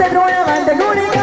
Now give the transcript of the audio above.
அந்த நூலை அந்த நூலை